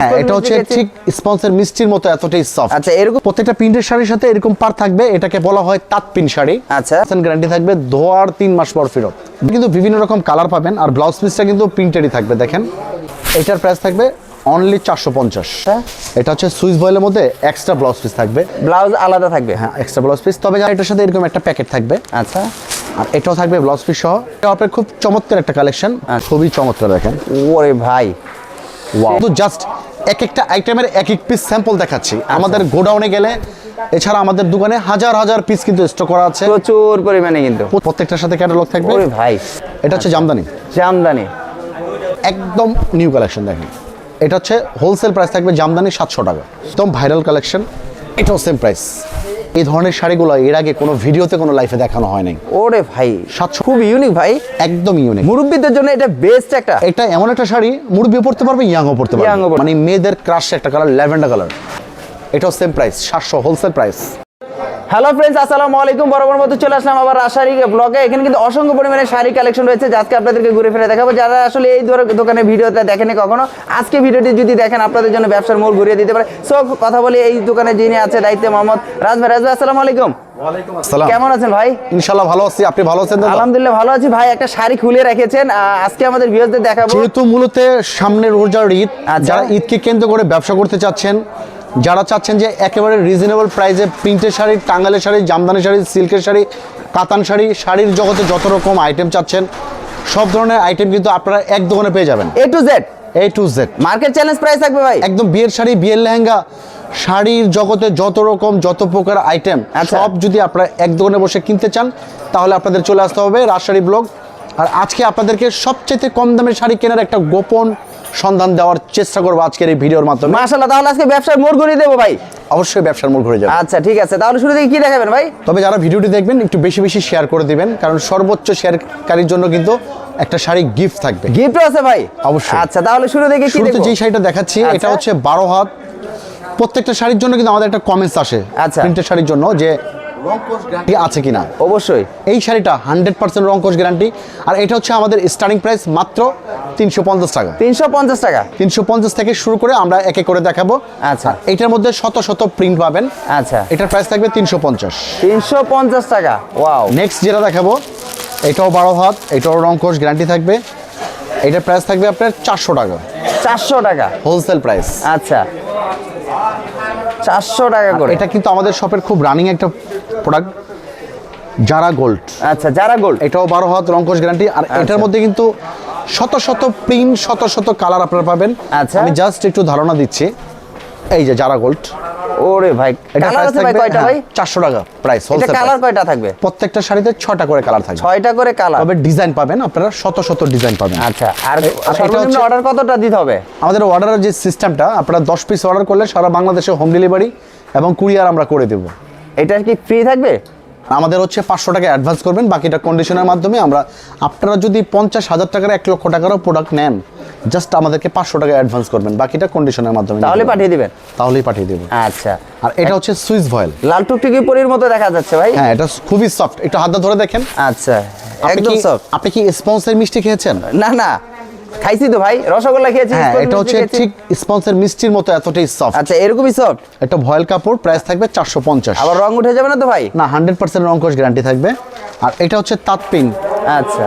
হ্যাঁ, এটা হচ্ছে ঠিক স্পন্সের মিষ্টির মতো এতটাই সফট আচ্ছা এরকম প্রত্যেকটা প্রিন্টের শাড়ির সাথে এরকম পার থাকবে এটাকে বলা হয় তাঁত পিন শাড়ি। আচ্ছা। গ্যারান্টি থাকবে ধোয়ার তিন মাস পর ফেরত। কিন্তু বিভিন্ন রকম কালার পাবেন আর ব্লাউজ পিসটা কিন্তু থাকবে দেখেন। এটার প্রাইস থাকবে অনলি চারশো পঞ্চাশ। এটা হচ্ছে সুইস বয়েলের মধ্যে এক্সট্রা ব্লাউজ পিস থাকবে। ব্লাউজ আলাদা থাকবে হ্যাঁ। এক্সট্রা ব্লাউজ পিস তবে এটার সাথে এরকম একটা প্যাকেট থাকবে। আচ্ছা। আর এটাও থাকবে ব্লাউজ পিস সহ। এটা আপনার খুব চমৎকার একটা কালেকশন আচ্ছা। খুবই চমৎকার দেখেন। ওরে ভাই। জাস্ট এক একটা আইটেমের এক এক পিস স্যাম্পল দেখাচ্ছি। আচ্ছা। আমাদের গোডাউনে গেলে এছাড়া আমাদের দোকানে হাজার হাজার পিস কিন্তু স্টক করা আছে। প্রচুর পরিমাণে কিন্তু। প্রত্যেকটার সাথে ক্যাটালগ থাকবে। ওরে ভাই। এটা হচ্ছে জামদানি। জামদানি। একদম নিউ কালেকশন দেখেন। এটা হচ্ছে হোলসেল প্রাইস থাকবে জামদানি সাতশো টাকা। একদম ভাইরাল কালেকশন এটাও সেম প্রাইস এই ধরনের শাড়িগুলো এর আগে কোনো ভিডিওতে কোনো লাইফে দেখানো হয় নাই ওরে ভাই সাতশো খুব ইউনিক ভাই। একদম ইউনিক মুরব্বীদের জন্য এটা বেস্ট একটা। এটা এমন একটা শাড়ি মুরব্বী পড়তে পারবে ইয়াংও ও পারবে। মানে মেয়েদের ক্রাশ একটা কালার ল্যাভেন্ডার কালার এটাও সেম প্রাইস সাতশো হোলসেল প্রাইস হ্যালো ফ্রেন্ডস আসসালামু আলাইকুম। বরাবর মতো চলে আসলাম আবার রাসারি ব্লগে এখানে কিন্তু অসংখ্য পরিমাণে শাড়ি কালেকশন রয়েছে। যা আজকে আপনাদেরকে ঘুরে ফিরে দেখাবো। যারা আসলে এই দোকানের ভিডিওটা দেখেনি কখনো আজকে ভিডিওটি যদি দেখেন আপনাদের জন্য ব্যবসার মোড় ঘুরিয়ে দিতে পারে। সো কথা বলি এই দোকানে যিনি আছে দায়িত্বে মোহাম্মদ রাজ ভাই রাজ ভাই আসসালামু। আলাইকুম কেমন আছেন ভাই? ইনশাল্লাহ ভালো আছি। আপনি ভালো আছেন আলহামদুলিল্লাহ ভালো আছি। ভাই একটা শাড়ি খুলে রেখেছেন। আজকে আমাদের ভিউয়ারদের দেখাবো। যেহেতু মূলত সামনে রোজার ঈদ আচ্ছা। যারা ঈদকে কেন্দ্র করে ব্যবসা করতে চাচ্ছেন যারা চাচ্ছেন যে একেবারে রিজনেবল প্রাইসে প্রিন্টের শাড়ি টাঙ্গালের শাড়ি জামদানি শাড়ি সিল্কের শাড়ি কাতান শাড়ি শাড়ির জগতে যত রকম আইটেম চাচ্ছেন সব ধরনের আইটেম কিন্তু আপনারা এক দোকানে পেয়ে যাবেন। A to Z A to Z market challenge price থাকবে ভাই। একদম বিয়ের শাড়ি বিয়ের লেহেঙ্গা শাড়ির জগতে যত রকম যত প্রকার আইটেম আচ্ছা। সব যদি আপনারা এক দোকানে বসে কিনতে চান তাহলে আপনাদের চলে আসতে হবে রাজশাড়ি ব্লগ। আর আজকে আপনাদেরকে সবচেয়ে কম দামের শাড়ি কেনার একটা গোপন সন্ধান দেওয়ার চেষ্টা করব আজকের এই ভিডিওর মাধ্যমে। মাশাআল্লাহ তাহলে আজকে ব্যবসার মোড় ঘুরিয়ে দেবো ভাই। অবশ্যই ব্যবসার মূল ঘুরে যাবে। আচ্ছা ঠিক আছে। তাহলে শুরু থেকে কি দেখাবেন ভাই? তবে যারা ভিডিওটি দেখবেন একটু বেশি বেশি শেয়ার করে দিবেন কারণ সর্বোচ্চ শেয়ারকারীর জন্য কিন্তু একটা শাড়ি গিফট থাকবে। গিফটও আছে ভাই? অবশ্যই। আচ্ছা তাহলে শুরু থেকে কি শুরুতে? যেই শাড়িটা দেখাচ্ছি আচ্ছা। এটা হচ্ছে বারো হাত। প্রত্যেকটা শাড়ির জন্য কিন্তু আমাদের একটা কমেন্টস আসে। আচ্ছা। প্রিন্টের শাড়ির জন্য যে গ্যারান্টি আছে কিনা? অবশ্যই। এই শাড়িটা হান্ড্রেড পার্সেন্ট রঙ্কশ গ্যারান্টি আর এটা হচ্ছে আমাদের স্টার্টিং প্রাইস মাত্র তিনশো পঞ্চাশ টাকা। তিনশো পঞ্চাশ টাকা? তিনশো পঞ্চাশ থেকে শুরু করে আমরা একে করে দেখাবো। আচ্ছা। আর এটার মধ্যে শত শত প্রিন্ট পাবেন। আচ্ছা। এটার প্রাইস থাকবে তিনশো পঞ্চাশ। তিনশো পঞ্চাশ টাকা। ওয়াও নেক্সট যেটা দেখাবো এটাও বারো হাত এটাও রঙ্কশ গ্যারান্টি থাকবে। এটার প্রাইস থাকবে আপনার চারশো টাকা। চারশো টাকা। হোলসেল প্রাইস আচ্ছা। চারশো টাকা করে। এটা কিন্তু আমাদের শপের খুব রানিং একটা প্রোডাক্ট যারা গোল্ড আচ্ছা যারা গোল্ড এটাও বারো হাত রংকশ গ্যারান্টি আর আচ্ছা। এটার মধ্যে কিন্তু শত শত প্রিন্ট শত শত কালার আপনারা পাবেন। আচ্ছা। আমি জাস্ট একটু ধারণা দিচ্ছি। এই যে যারা গোল্ড ওরে ভাই এটা কালার আছে ভাই কয়টা ভাই? চারশো টাকা প্রাইস এটা কালার কয়টা থাকবে? প্রত্যেকটা শাড়িতে ছটা করে কালার থাকবে। ছয়টা করে কালার তবে ডিজাইন পাবেন আপনারা শত শত ডিজাইন পাবেন। আচ্ছা আর এটা সর্বনিম্ন হচ্ছে- অর্ডার কতটা দিতে হবে? আমাদের অর্ডারের যে সিস্টেমটা আপনারা দশ পিস অর্ডার করলে সারা বাংলাদেশে হোম ডেলিভারি এবং কুরিয়ার আমরা করে দেবো। এটা কি ফ্রি থাকবে? আমাদের হচ্ছে পাঁচশো টাকা অ্যাডভান্স করবেন বাকিটা কন্ডিশনের মাধ্যমে আমরা আপনারা যদি পঞ্চাশ হাজার টাকার এক লক্ষ টাকারও প্রোডাক্ট নেন জাস্ট আমাদেরকে পাঁচশো টাকা অ্যাডভান্স করবেন বাকিটা কন্ডিশনের মাধ্যমে তাহলে পাঠিয়ে দিবেন। তাহলেই পাঠিয়ে দেবো। আচ্ছা। আর এটা হচ্ছে সুইস ভয়েল লাল টুকটুকি পরির মতো দেখা যাচ্ছে ভাই। হ্যাঁ এটা খুবই সফট একটু হাত ধরে দেখেন। আচ্ছা একদম সব আপনি কি স্পন্সের মিষ্টি খেয়েছেন? না না। খাইছি তো ভাই। রসগোল্লা খেয়েছি হ্যাঁ এটা হচ্ছে। ঠিক স্পন্সের মিষ্টির মতো এতটাই সফট আচ্ছা এরকমই সফট একটা ভয়েল কাপড় প্রাইস থাকবে চারশো পঞ্চাশ। আবার রং উঠে যাবে না তো ভাই? না হান্ড্রেড পার্সেন্ট রঙ্কশ গ্যারান্টি থাকবে। আর এটা হচ্ছে তাঁতপিন আচ্ছা।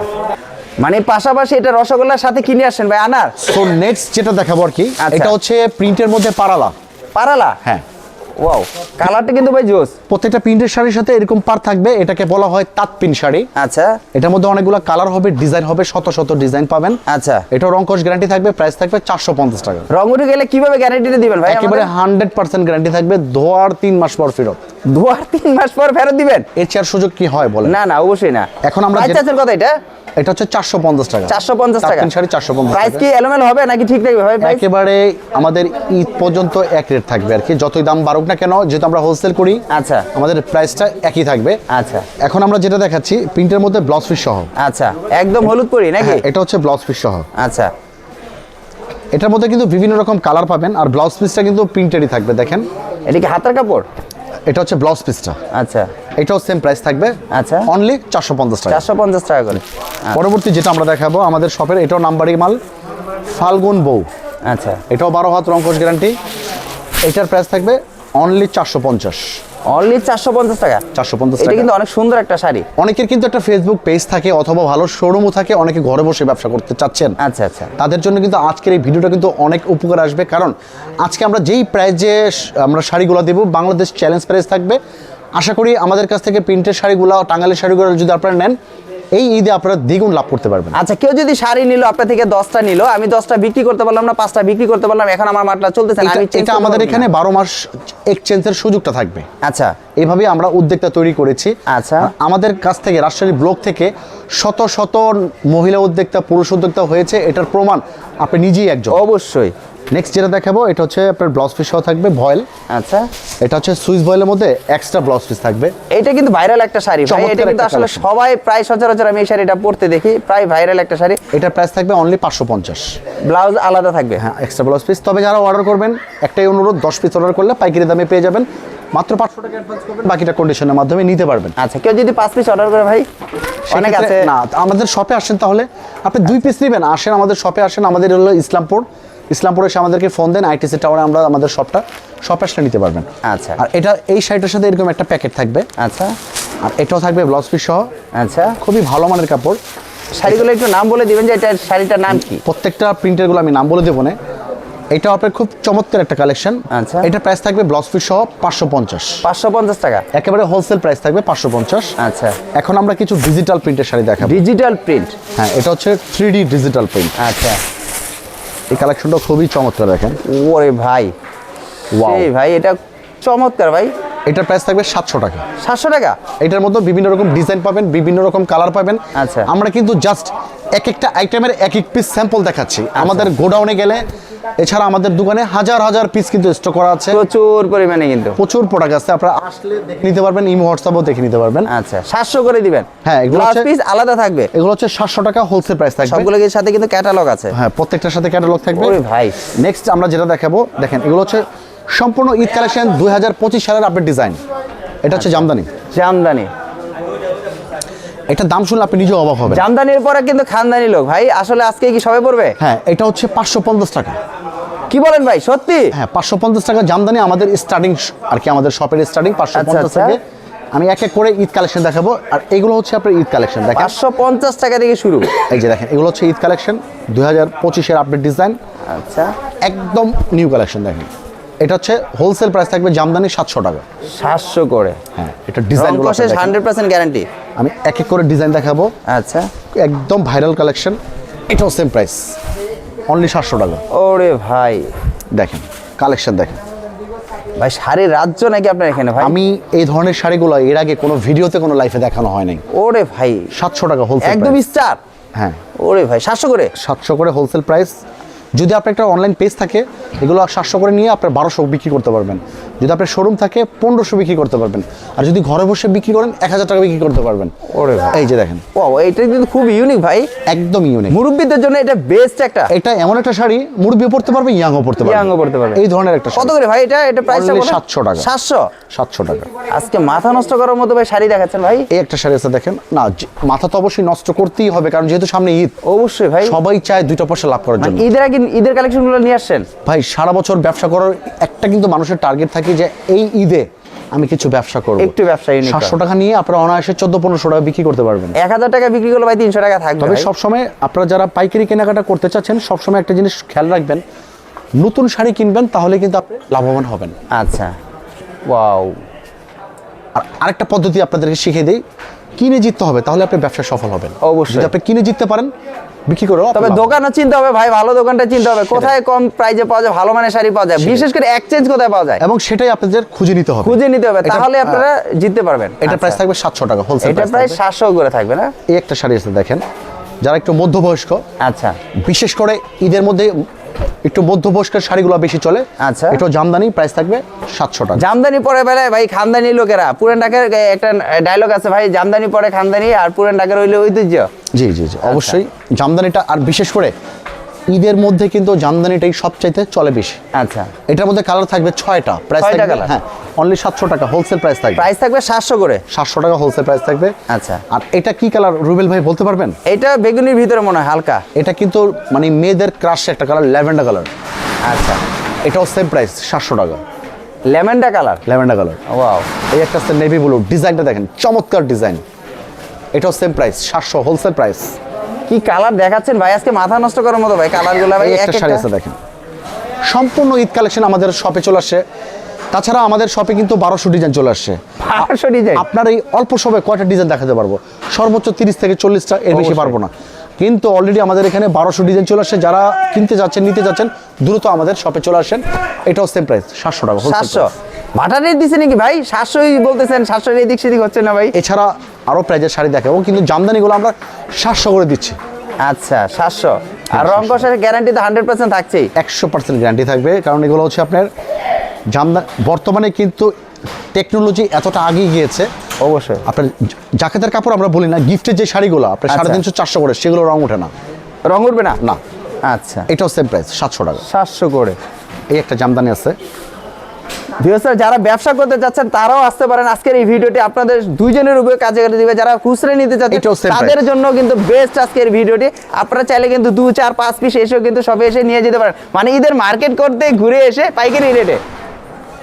মানে পাশাপাশি এটা রসগোল্লার সাথে কিনে আসেন ভাই আনার? সো নেক্সট যেটা দেখাবো আর কি আচ্ছা। এটা হচ্ছে প্রিন্টের মধ্যে পারালা। পারালা? হ্যাঁ। ওয়াও কালারটা কিন্তু ভাই জোস। প্রত্যেকটা প্রিন্টের শাড়ির সাথে এরকম পার থাকবে এটাকে বলা হয় তাঁতপিন শাড়ি। আচ্ছা। এটার মধ্যে অনেকগুলো কালার হবে ডিজাইন হবে শত শত ডিজাইন পাবেন। আচ্ছা। এটাও রঙ্কশ গ্যারান্টি থাকবে প্রাইস থাকবে চারশো পঞ্চাশ টাকা। রং উঠে গেলে কীভাবে গ্যারান্টিটা দিবেন ভাই একেবারে আমাদের? হান্ড্রেড পার্সেন্ট গ্যারান্টি থাকবে ধোয়ার মাস পর ফেরত। তিন মাস পর ফেরত দিবেন? এর চেয়ার সুযোগ কি হয় বলে না না অবশ্যই না। এখন আমরা আছে এটা? এটা হচ্ছে চারশো পঞ্চাশ টাকা। চারশো পঞ্চাশ টাকা। শাড়ি প্রাইস কি এলোমেলো হবে নাকি ঠিক থাকবে ভাই? একেবারে আমাদের ঈদ পর্যন্ত এক রেট থাকবে আর কি। যতই দাম বাড়ুক না কেন যেহেতু আমরা হোলসেল করি আচ্ছা। আমাদের প্রাইসটা একই থাকবে। আচ্ছা। এখন আমরা যেটা দেখাচ্ছি প্রিন্টের মধ্যে ব্লাউজ পিস সহ। আচ্ছা। একদম হলুদ পরি নাকি? হ্যাঁ, এটা হচ্ছে ব্লাউজ পিস সহ। আচ্ছা। এটার মধ্যে কিন্তু বিভিন্ন রকম কালার পাবেন আর ব্লাউজ পিসটা কিন্তু প্রিন্টেরই থাকবে দেখেন। এটা কি হাতের কাপড়? এটা হচ্ছে ব্লাউজ পিসটা আচ্ছা। এটাও সেম প্রাইস থাকবে। আচ্ছা। অনলি চারশো পঞ্চাশ টাকা। চারশো পঞ্চাশ টাকা করে। আচ্ছা। পরবর্তী যেটা আমরা দেখাবো আমাদের শপের এটাও নাম্বারি মাল ফাল্গুন বউ। আচ্ছা। এটাও বারো হাত রঙ্কশ গ্যারান্টি এটার প্রাইস থাকবে অনলি চারশো পঞ্চাশ। অনলি চারশো পঞ্চাশ টাকা? চারশো পঞ্চাশ এটা কিন্তু অনেক সুন্দর একটা শাড়ি। অনেকের কিন্তু একটা ফেসবুক পেজ থাকে অথবা ভালো শোরুমও থাকে অনেকে ঘরে বসে ব্যবসা করতে চাচ্ছেন। আচ্ছা আচ্ছা। তাদের জন্য কিন্তু আজকের এই ভিডিওটা কিন্তু অনেক উপকার আসবে। কারণ আজকে আমরা যেই প্রাইজে আমরা শাড়িগুলো দেবো বাংলাদেশ চ্যালেঞ্জ প্রাইস থাকবে। আশা করি আমাদের কাছ থেকে প্রিন্টের শাড়িগুলো টাঙ্গালের শাড়িগুলো যদি আপনারা নেন এই ঈদে আপনারা দ্বিগুণ লাভ করতে পারবেন। আচ্ছা কেউ যদি শাড়ি নিল আপনার থেকে দশটা নিল আমি দশটা বিক্রি করতে পারলাম না পাঁচটা বিক্রি করতে পারলাম এখন আমার মাটলা চলতেছে না, এটা- আমাদের এখানে বারো মাস এক্সচেঞ্জের সুযোগটা থাকবে। আচ্ছা। এইভাবে আমরা উদ্যোক্তা তৈরি করেছি। আচ্ছা। আমাদের কাছ থেকে রাজশাহী ব্লক থেকে শত শত মহিলা উদ্যোক্তা পুরুষ উদ্যোক্তা হয়েছে এটার প্রমাণ আপনি নিজেই একজন। অবশ্যই। নেক্সট যেটা দেখাবো এটা হচ্ছে আপনার ব্লাউজ পিস সহ থাকবে ভয়েল। আচ্ছা। এটা হচ্ছে সুইস ভয়েলের মধ্যে এক্সট্রা ব্লাউজ পিস থাকবে। এটা কিন্তু ভাইরাল একটা শাড়ি ভাই। এটা কিন্তু আসলে সবাই প্রায় সচরাচর আমি এই শাড়িটা পরতে দেখি প্রায় ভাইরাল একটা শাড়ি। এটার প্রাইস থাকবে অনলি পাঁচশো পঞ্চাশ। ব্লাউজ আলাদা থাকবে। হ্যাঁ এক্সট্রা ব্লাউজ পিস তবে যারা অর্ডার করবেন একটাই অনুরোধ দশ পিস অর্ডার করলে পাইকারি দামে পেয়ে যাবেন। মাত্র পাঁচশো টাকা অ্যাডভান্স করবেন বাকিটা কন্ডিশনের মাধ্যমে নিতে পারবেন। আচ্ছা কেউ যদি পাঁচ পিস অর্ডার করে ভাই অনেক আছে। না আমাদের শপে আসেন তাহলে। আপনি দুই পিস নেবেন আসেন আমাদের শপে আসেন। আমাদের হলো ইসলামপুর। ইসলামপুরে এসে আমাদেরকে ফোন দেন আইটিসি টাওয়ারে আমরা আমাদের শপটা শপে আসলে নিতে পারবেন। আচ্ছা। আর এটা এই শাড়িটার সাথে এরকম একটা প্যাকেট থাকবে। আচ্ছা। আর এটাও থাকবে ব্লাউজ পিস সহ। আচ্ছা। খুবই ভালো মানের কাপড়। শাড়িগুলো একটু নাম বলে দিবেন যে এটা শাড়িটার নাম কি? প্রত্যেকটা প্রিন্টেরগুলো আমি নাম বলে দেবো না। এটা আপনার খুব চমৎকার একটা কালেকশন আচ্ছা। এটা প্রাইস থাকবে ব্লাউজ পিস সহ পাঁচশো পঞ্চাশ। পাঁচশো পঞ্চাশ টাকা? একেবারে হোলসেল প্রাইস থাকবে পাঁচশো পঞ্চাশ। আচ্ছা। এখন আমরা কিছু ডিজিটাল প্রিন্টের শাড়ি দেখাবো। ডিজিটাল প্রিন্ট হ্যাঁ এটা হচ্ছে থ্রি ডিজিটাল প্রিন্ট আচ্ছা। এই কালেকশনটা খুবই চমৎকার দেখেন। ওরে ভাই। ভাই এটা চমৎকার ভাই। এটার প্রাইস থাকবে সাতশো টাকা। সাতশো টাকা? এটার মধ্যে বিভিন্ন রকম ডিজাইন পাবেন বিভিন্ন রকম কালার পাবেন। আচ্ছা। আমরা কিন্তু জাস্ট এক একটা আইটেমের এক এক পিস স্যাম্পল দেখাচ্ছি। আমাদের গোডাউনে গেলে এছাড়া আমাদের দোকানে হাজার হাজার পিস কিন্তু স্টক করা আছে। প্রচুর পরিমাণে কিন্তু। প্রচুর প্রোডাক্ট আছে। আপনারা আসলে দেখে নিতে পারবেন ইমো হোয়াটসঅ্যাপও দেখে নিতে পারবেন। আচ্ছা সাতশো করে দিবেন। হ্যাঁ, এগুলো হচ্ছে- পিস আলাদা থাকবে। এগুলো হচ্ছে সাতশো টাকা হোলসেল প্রাইস থাকবে। সবগুলোর সাথে কিন্তু ক্যাটালগ আছে। হ্যাঁ প্রত্যেকটার সাথে ক্যাটালগ থাকবে। ভাই। নেক্সট আমরা যেটা দেখাবো দেখেন এগুলো হচ্ছে সম্পূর্ণ ঈদ কালেকশন দুই হাজার পঁচিশ সালের আপডেট ডিজাইন এটা হচ্ছে জামদানি। জামদানি। এটা দাম শুনলে আপনি নিজেও অবাক হবেন। জামদানির পরে কিন্তু খানদানি লোক। ভাই আসলে আজকে কি সবাই পড়বে? হ্যাঁ এটা হচ্ছে পাঁচশো পঞ্চাশ টাকা। কি বলেন ভাই সত্যি? হ্যাঁ পাঁচশো পঞ্চাশ টাকা জামদানি আমাদের স্টার্টিং আর কি আমাদের শপের স্টার্টিং পাঁচশো আচ্ছা, পঞ্চাশ আচ্ছা। থেকে আমি এক এক করে ঈদ কালেকশন দেখাবো। আর এগুলো হচ্ছে আপনার ঈদ কালেকশন দেখেন। পাঁচশো পঞ্চাশ টাকা থেকে শুরু। এই যে দেখেন এগুলো হচ্ছে ঈদ কালেকশন দুই হাজার পঁচিশের আপডেট ডিজাইন আচ্ছা। একদম নিউ কালেকশন দেখেন। এটা হচ্ছে হোলসেল প্রাইস থাকবে জামদানি সাতশো টাকা। সাতশো করে? হ্যাঁ এটা ডিজাইন হান্ড্রেড পার্সেন্ট গ্যারান্টি আমি এক এক করে ডিজাইন দেখাবো। আচ্ছা। একদম ভাইরাল কালেকশন এটাও সেম প্রাইস অনলি সাতশো টাকা। ওরে ভাই। দেখেন কালেকশন দেখেন। ভাই শাড়ির রাজ্য নাকি আপনার এখানে ভাই? আমি এই ধরনের শাড়িগুলো এর আগে কোনো ভিডিওতে কোনো লাইফে দেখানো হয় নাই ওরে ভাই। সাতশো টাকা হোলসেল একদম স্টার হ্যাঁ। ওরে ভাই সাতশো করে? সাতশো করে হোলসেল প্রাইস যদি আপনার একটা অনলাইন পেজ থাকে এগুলো সাতশো করে নিয়ে আপনার বারোশো বিক্রি করতে পারবেন। যদি আপনার শোরুম থাকে পনেরোশো বিক্রি করতে পারবেন। আর যদি ঘরে বসে বিক্রি করেন এক হাজার টাকা বিক্রি করতে পারবেন। ওরে এই যে দেখেন। ও এটা কিন্তু খুব ইউনিক ভাই। একদম ইউনিক মুরব্বীদের জন্য এটা বেস্ট একটা। এটা এমন একটা শাড়ি মুরব্বিও পড়তে পারবে ইয়াংও পড়তে পারবে। Young ও পড়তে পারবে। এই ধরনের একটা কত করে ভাই এটা? এটা প্রাইস 700 টাকা। সাতশো? সাতশো টাকা। আজকে মাথা নষ্ট করার মতো ভাই শাড়ি দেখাচ্ছেন ভাই। এই একটা শাড়ি আছে দেখেন। না মাথা তো অবশ্যই নষ্ট করতেই হবে কারণ যেহেতু সামনে ঈদ। অবশ্যই ভাই। সবাই চায় দুইটা পয়সা লাভ করার মানে জন্য। ঈদের আগে ঈদের কালেকশনগুলো নিয়ে আসছেন? ভাই সারা বছর ব্যবসা করার একটা কিন্তু মানুষের টার্গেট থাকে যে এই ঈদে আমি কিছু ব্যবসা করব। একটু ব্যবসা সাতশো টাকা নিয়ে আপনারা অনায়াসে চোদ্দ পনেরোশো টাকা বিক্রি করতে পারবেন। এক হাজার টাকা বিক্রি করলে ভাই তিনশো টাকা থাকবে তবে। সবসময় আপনারা যারা পাইকারি কেনাকাটা করতে চাচ্ছেন সবসময় একটা জিনিস খেয়াল রাখবেন নতুন শাড়ি কিনবেন তাহলে কিন্তু আপনি লাভবান হবেন। আচ্ছা। ওয়াও। আর আরেকটা পদ্ধতি আপনাদেরকে শিখিয়ে দেই কিনে জিততে হবে তাহলে আপনি ব্যবসা সফল হবেন। অবশ্যই। যদি আপনি কিনে জিততে পারেন বিক্রি আপনি তবে দোকানও চিনতে হবে ভাই ভালো দোকানটা চিনতে হবে। কোথায় কম প্রাইজে পাওয়া যায় ভালো মানের শাড়ি পাওয়া যায় বিশেষ করে এক্সচেঞ্জ কোথায় পাওয়া যায়? এবং সেটাই আপনাদের খুঁজে নিতে হবে। খুঁজে নিতে হবে তাহলে আপনারা জিততে পারবেন। এটা আচ্ছা। প্রাইস থাকবে সাতশো টাকা হোলসেল এটা প্রায় সাতশো করে থাকবে না? এই একটা শাড়ি আছে দেখেন। যারা একটু মধ্যবয়স্ক আচ্ছা। বিশেষ করে ঈদের মধ্যে একটু মধ্যবয়স্কের শাড়িগুলো বেশি চলে। আচ্ছা। একটু জামদানি প্রাইস থাকবে সাতশো টাকা। জামদানি পরে বেলায় ভাই খানদানি লোকেরা। পুরান ঢাকার একটা ডায়লগ আছে ভাই জামদানি পরে খানদানি আর পুরান ঢাকার হইলে ঐতিহ্য। জি জি জি অবশ্যই। জামদানিটা আর বিশেষ করে ঈদের মধ্যে কিন্তু জামদানিটাই সবচাইতে চলে বেশি। আচ্ছা। এটার মধ্যে কালার থাকবে ছয়টা। প্রাইস থাকবে হ্যাঁ অনলি সাতশো টাকা হোলসেল প্রাইস থাকবে। প্রাইস থাকবে সাতশো করে? সাতশো টাকা হোলসেল প্রাইস থাকবে। আচ্ছা। আর এটা কি কালার রুবেল ভাই বলতে পারবেন? এটা বেগুনির ভিতরে মনে হয় হালকা। এটা কিন্তু মানে মেয়েদের ক্রাশ একটা কালার ল্যাভেন্ডার কালার আচ্ছা। এটাও সেম প্রাইস সাতশো টাকা। লেমনটা কালার ল্যাভেন্ডার কালার ওয়াও এই একটা নেভি ব্লু ডিজাইনটা দেখেন চমৎকার ডিজাইন এটাও সেম প্রাইস সাতশো হোলসেল প্রাইস কি কালার দেখাচ্ছেন ভাই? আজকে মাথা নষ্ট করার মতো ভাই কালারগুলো ভাই একটা শাড়ি আছে দেখেন। সম্পূর্ণ ঈদ কালেকশন আমাদের শপে চলে আসছে তাছাড়া আমাদের শপে কিন্তু বারোশো ডিজাইন চলে আসছে পাঁচশো ডিজাইন আপনার এই অল্প সময় কয়টা ডিজাইন দেখাতে পারব? সর্বোচ্চ তিরিশ থেকে চল্লিশটা এর বেশি। পারব না। কিন্তু অলরেডি আমাদের এখানে বারোশো ডিজাইন চলে আসছে যারা কিনতে যাচ্ছেন নিতে যাচ্ছেন দ্রুত আমাদের শপে চলে আসেন। এটাও সেম প্রাইস সাতশো টাকা সাতশো। ভাটা রেট দিছে নাকি ভাই? সাতশোই বলতেছেন সাতশো এদিক সেদিক হচ্ছে না ভাই? এছাড়া আরও প্রাইজের শাড়ি দেখাবো কিন্তু জামদানিগুলো আমরা সাতশো করে দিচ্ছি। আচ্ছা সাতশো। আর রং কষার গ্যারান্টি তো হান্ড্রেড পার্সেন্ট থাকছেই। একশো পার্সেন্ট গ্যারান্টি থাকবে কারণ এগুলো হচ্ছে আপনার জামদা বর্তমানে কিন্তু টেকনোলজি এতটা আগিয়ে গিয়েছে। অবশ্যই। আপনার জাকেতের কাপড় আমরা বলি না গিফটের যে শাড়িগুলো আপনার সাড়ে আচ্ছা। তিনশো চারশো করে সেগুলো রং ওঠে না। রং উঠবে না? না। আচ্ছা। এটাও সেম প্রাইস সাতশো টাকা। সাতশো করে। এই একটা জামদানি আছে। ভিউসার যারা ব্যবসা করতে যাচ্ছেন তারাও আসতে পারেন। আজকের এই ভিডিওটি আপনাদের দুইজনের উপরে কাজে কাজে দিবে। যারা খুচরা নিতে চাচ্ছেন তাদের জন্য কিন্তু বেস্ট আজকের ভিডিওটি। আপনারা চাইলে কিন্তু দু চার পাঁচ পিস এসেও কিন্তু সবে এসে নিয়ে যেতে পারেন। মানে ঈদের মার্কেট করতে ঘুরে এসে পাইকারি রেটে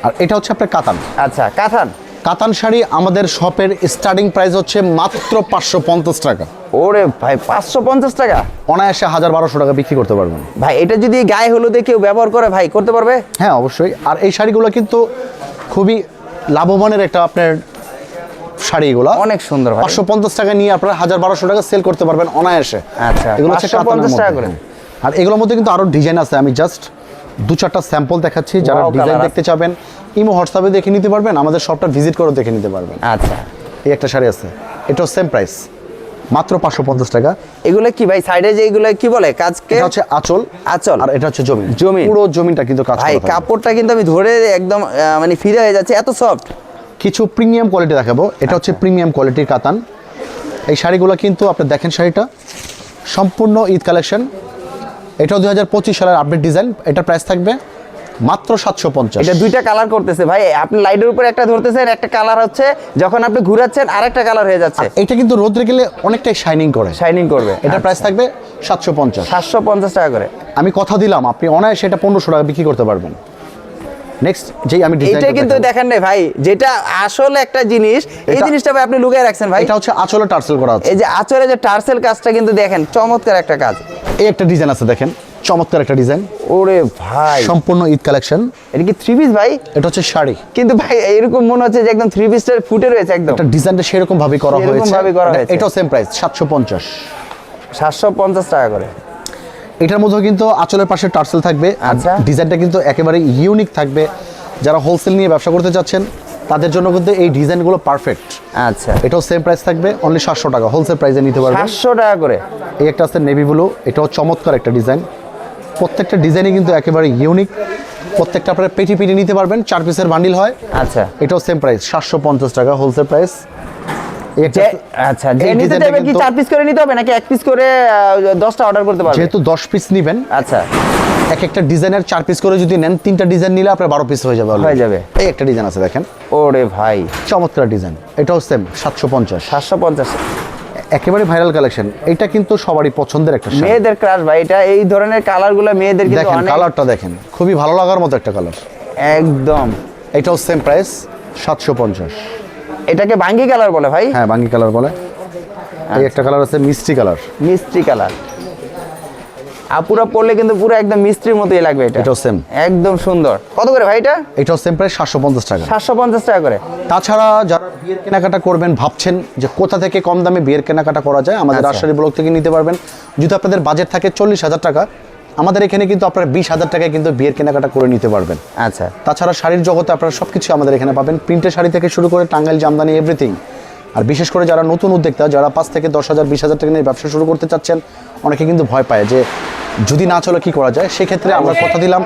আর এটা হচ্ছে আপনার কাতান। আচ্ছা কাথান কাতান শাড়ি আমাদের শপের স্টার্টিং প্রাইস হচ্ছে মাত্র পাঁচশো পঞ্চাশ টাকা। ওরে ভাই পাঁচশো পঞ্চাশ টাকা? অনায়াসে হাজার বারোশো টাকা বিক্রি করতে পারবেন। ভাই এটা যদি গায়ে হলুদে কেউ ব্যবহার করে ভাই করতে পারবে? হ্যাঁ অবশ্যই। আর এই শাড়িগুলো কিন্তু খুবই লাভবানের একটা আপনার শাড়ি এগুলো। অনেক সুন্দর পাঁচশো পঞ্চাশ টাকা নিয়ে আপনারা হাজার বারোশো টাকা সেল করতে পারবেন অনায়াসে। আচ্ছা, এগুলো হচ্ছে 550 কাতানের টাকা করে। আর এগুলোর মধ্যে কিন্তু আরও ডিজাইন আছে আমি জাস্ট দু চারটা স্যাম্পল দেখাচ্ছি যারা ডিজাইন দেখতে চাবেন ইমো হোয়াটসঅ্যাপে দেখে নিতে পারবেন আমাদের শপটা ভিজিট করে দেখে নিতে পারবেন। আচ্ছা। এই একটা শাড়ি আছে এটাও সেম প্রাইস মাত্র পাঁচশো পঞ্চাশ টাকা। এগুলো কি ভাই সাইডে যে এগুলো কি বলে কাজকে? এটা হচ্ছে আঁচল আঁচল। আর এটা হচ্ছে জমি। জমিন। পুরো জমিটা কিন্তু কাজ ভাই। কাপড়টা কিন্তু আমি ধরে একদম মানে ফিরে হয়ে যাচ্ছে এত সফট কিছু প্রিমিয়াম কোয়ালিটি দেখাবো এটা হচ্ছে প্রিমিয়াম কোয়ালিটির কাতান। এই শাড়িগুলো কিন্তু আপনি দেখেন শাড়িটা সম্পূর্ণ ঈদ কালেকশন এটাও দুই হাজার পঁচিশ সালের আপডেট ডিজাইন এটার প্রাইস থাকবে মাত্র সাতশো পঞ্চাশ। এটা দুইটা কালার করতেছে। ভাই আপনি লাইটের উপর একটা ধরতেছেন একটা কালার হচ্ছে যখন আপনি ঘুরাচ্ছেন আর একটা কালার হয়ে যাচ্ছে। এটা কিন্তু রোদ্রে গেলে অনেকটাই শাইনিং করে। শাইনিং করবে। এটা প্রাইস থাকবে সাতশো পঞ্চাশ। সাতশো পঞ্চাশ টাকা করে। আমি কথা দিলাম আপনি অনায়াসে এটা পনেরোশো টাকা বিক্রি করতে পারবেন। নেক্সট যেই আমি ডিজাইন কিন্তু দেখেন নাই ভাই যেটা আসলে একটা জিনিস এই জিনিসটা ভাই আপনি লুকিয়ে রাখছেন ভাই। এটা হচ্ছে আঁচলে টার্সেল করা আছে। এই যে যে টার্সেল কাজটা কিন্তু দেখেন চমৎকার একটা কাজ। এই একটা ডিজাইন আছে দেখেন চমৎকার একটা ডিজাইন ওরে ভাই। সম্পূর্ণ ঈদ কালেকশন এটা কি থ্রি পিস ভাই? এটা হচ্ছে শাড়ি। কিন্তু ভাই এরকম মনে হচ্ছে যে একদম থ্রি পিসটার ফুটে রয়েছে একদম। এটা ডিজাইনটা সেরকম ভাবে করা হয়েছে। ভাবে করা এটা- হয়েছে। এটাও সেম প্রাইস সাতশো পঞ্চাশ। সাতশো পঞ্চাশ টাকা করে। এটার মধ্যে কিন্তু আঁচলের পাশে টার্সেল থাকবে আর আচ্ছা। ডিজাইনটা কিন্তু একেবারে ইউনিক থাকবে। যারা হোলসেল নিয়ে ব্যবসা করতে চাচ্ছেন তাদের জন্য কিন্তু এই ডিজাইনগুলো পারফেক্ট আচ্ছা। এটাও সেম প্রাইস থাকবে অনলি সাতশো টাকা। হোলসেল প্রাইসে নিতে পারবেন। সাতশো টাকা করে। এই একটা আছে নেভি ব্লু এটাও চমৎকার একটা ডিজাইন প্রত্যেকটা ডিজাইনই কিন্তু একেবারে ইউনিক প্রত্যেকটা আপনারা পেটি পেটি নিতে পারবেন চার পিসের বান্ডিল হয়। আচ্ছা। এটাও সেম প্রাইস সাতশো পঞ্চাশ টাকা হোলসেল প্রাইস যে- আচ্ছা যে নিতে ডিজাইনটা কি চার পিস করে নিতে হবে নাকি এক পিস করে আহ, দশটা অর্ডার করতে পারবে? যেহেতু দশ পিস নেবেন আচ্ছা। এক একটা ডিজাইনের চার পিস করে যদি নেন তিনটা ডিজাইন নিলে আপনার বারো পিস হয়ে যাবে হয়ে যাবে। এই একটা ডিজাইন আছে দেখেন। ওরে ভাই। চমৎকার ডিজাইন। এটাও সেম সাতশো পঞ্চাশ। সাতশো পঞ্চাশ। একেবারে ভাইরাল কালেকশন এটা কিন্তু সবারই পছন্দের একটা। মেয়েদের ক্রাশ ভাই এটা এই ধরনের কালারগুলো মেয়েদের কিন্তু দেখেন কালারটা দেখেন। খুবই ভালো লাগার মতো একটা কালার একদম। এটাও সেম প্রাইস সাতশো পঞ্চাশ। এটাকে ভাঙ্গি কালার বলে ভাই? হ্যাঁ বাঙ্গি কালার বলে। এই একটা কালার আছে মিষ্টি কালার। মিষ্টি কালার। আর পুরো পড়লে কিন্তু পুরো একদম মিষ্টির মতোই লাগবে এটা। এটাও সেম একদম সুন্দর। কত করে ভাই এটা? এটাও সেম প্রাইস সাতশো পঞ্চাশ টাকা। সাতশো পঞ্চাশ টাকা করে। তাছাড়া যারা বিয়ের কেনাকাটা করবেন ভাবছেন যে কোথা থেকে কম দামে বিয়ের কেনাকাটা করা যায় আমাদের আচ্ছা। রাজশাহী ব্লক থেকে নিতে পারবেন। যদি আপনাদের বাজেট থাকে চল্লিশ হাজার টাকা আমাদের এখানে কিন্তু আপনারা বিশ হাজার টাকায় কিন্তু বিয়ের কেনাকাটা করে নিতে পারবেন। আচ্ছা। তাছাড়া শাড়ির জগতে আপনারা সব কিছু আমাদের এখানে পাবেন। প্রিন্টের শাড়ি থেকে শুরু করে টাঙ্গাইল জামদানি এভরিথিং আর বিশেষ করে যারা নতুন উদ্যোক্তা যারা পাঁচ থেকে দশ হাজার বিশ হাজার টাকা নিয়ে ব্যবসা শুরু করতে চাচ্ছেন অনেকে কিন্তু ভয় পায় যে যদি না চলে কি করা যায়? সেক্ষেত্রে আমরা কথা দিলাম।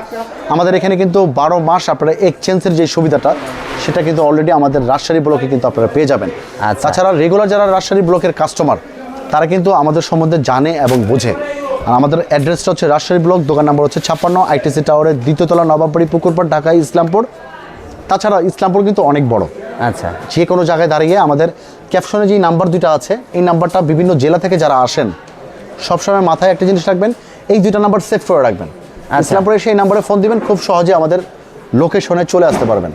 আমাদের এখানে কিন্তু বারো মাস আপনারা এক্সচেঞ্জের যে সুবিধাটা সেটা কিন্তু অলরেডি আমাদের রাজশাহী ব্লকে কিন্তু আপনারা পেয়ে যাবেন। আচ্ছা। তাছাড়া রেগুলার যারা রাজশাহী ব্লকের কাস্টমার তারা কিন্তু আমাদের সম্বন্ধে জানে এবং বোঝে। আর আমাদের অ্যাড্রেসটা হচ্ছে রাজশাহী ব্লক দোকান নাম্বার হচ্ছে ছাপ্পান্ন আইটিসি টাওয়ারের দ্বিতীয়তলা নবাববাড়ি পুকুরপাড় ঢাকা ইসলামপুর। তাছাড়া ইসলামপুর কিন্তু অনেক বড়। আচ্ছা। যে কোনো জায়গায় দাঁড়িয়ে আমাদের ক্যাপশনে যেই নাম্বার দুইটা আছে এই নাম্বারটা বিভিন্ন জেলা থেকে যারা আসেন সবসময় মাথায় একটা জিনিস রাখবেন এই দুইটা নাম্বার সেভ করে রাখবেন। ইসলামপুরে সেই নাম্বারে ফোন দিবেন খুব সহজে আমাদের লোকেশনে চলে আসতে পারবেন।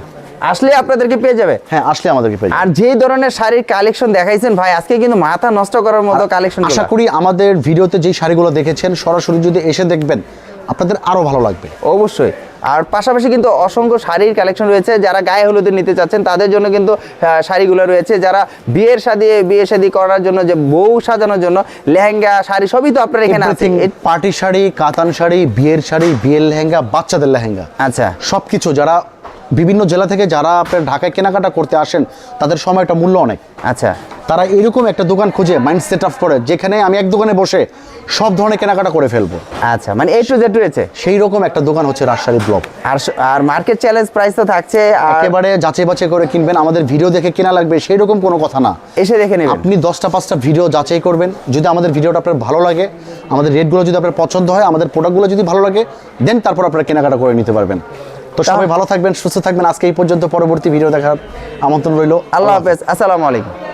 আসলে আপনাদেরকে পেয়ে যাবে। হ্যাঁ আসলে আমাদেরকে পেয়ে। আর যেই ধরনের শাড়ির কালেকশন দেখাইছেন ভাই আজকে কিন্তু মাথা নষ্ট করার মতো কালেকশন আশা করি আমাদের ভিডিওতে যেই শাড়িগুলো দেখেছেন সরাসরি যদি এসে দেখবেন আপনাদের আরও ভালো লাগবে। অবশ্যই। আর পাশাপাশি কিন্তু অসংখ্য শাড়ির কালেকশন রয়েছে যারা গায়ে হলুদে নিতে চাচ্ছেন তাদের জন্য কিন্তু শাড়িগুলো রয়েছে। যারা বিয়ের শাদি বিয়ে শাদি করার জন্য যে বউ সাজানোর জন্য লেহেঙ্গা শাড়ি সবই তো আপনার এখানে আছে। পার্টি শাড়ি কাতান শাড়ি বিয়ের শাড়ি বিয়ের লেহেঙ্গা বাচ্চাদের লেহেঙ্গা। আচ্ছা। সবকিছু যারা বিভিন্ন জেলা থেকে যারা আপনার ঢাকায় কেনাকাটা করতে আসেন তাদের সময়টা মূল্য অনেক। আচ্ছা। তারা এরকম একটা দোকান খুঁজে মাইন্ড সেট আপ করে যেখানে আমি এক দোকানে বসে সব ধরনের কেনাকাটা করে ফেলব। আচ্ছা মানে এই টু জেড রয়েছে? সেই রকম একটা দোকান হচ্ছে রাজশাহী ব্লক আর আর মার্কেট চ্যালেঞ্জ প্রাইস তো থাকছে একেবারে যাচাই বাছাই করে কিনবেন আমাদের ভিডিও দেখে কেনা লাগবে সেই রকম কোনো কথা না। এসে দেখে নেবেন। আপনি দশটা পাঁচটা ভিডিও যাচাই করবেন যদি আমাদের ভিডিওটা আপনার ভালো লাগে আমাদের রেটগুলো যদি আপনার পছন্দ হয় আমাদের প্রোডাক্টগুলো যদি ভালো লাগে দেন তারপর আপনারা কেনাকাটা করে নিতে পারবেন। তো সবাই ভালো থাকবেন সুস্থ থাকবেন। আজকে এই পর্যন্ত পরবর্তী ভিডিও দেখার আমন্ত্রণ রইল। আল্লাহ হাফেজ। আসসালামু আলাইকুম।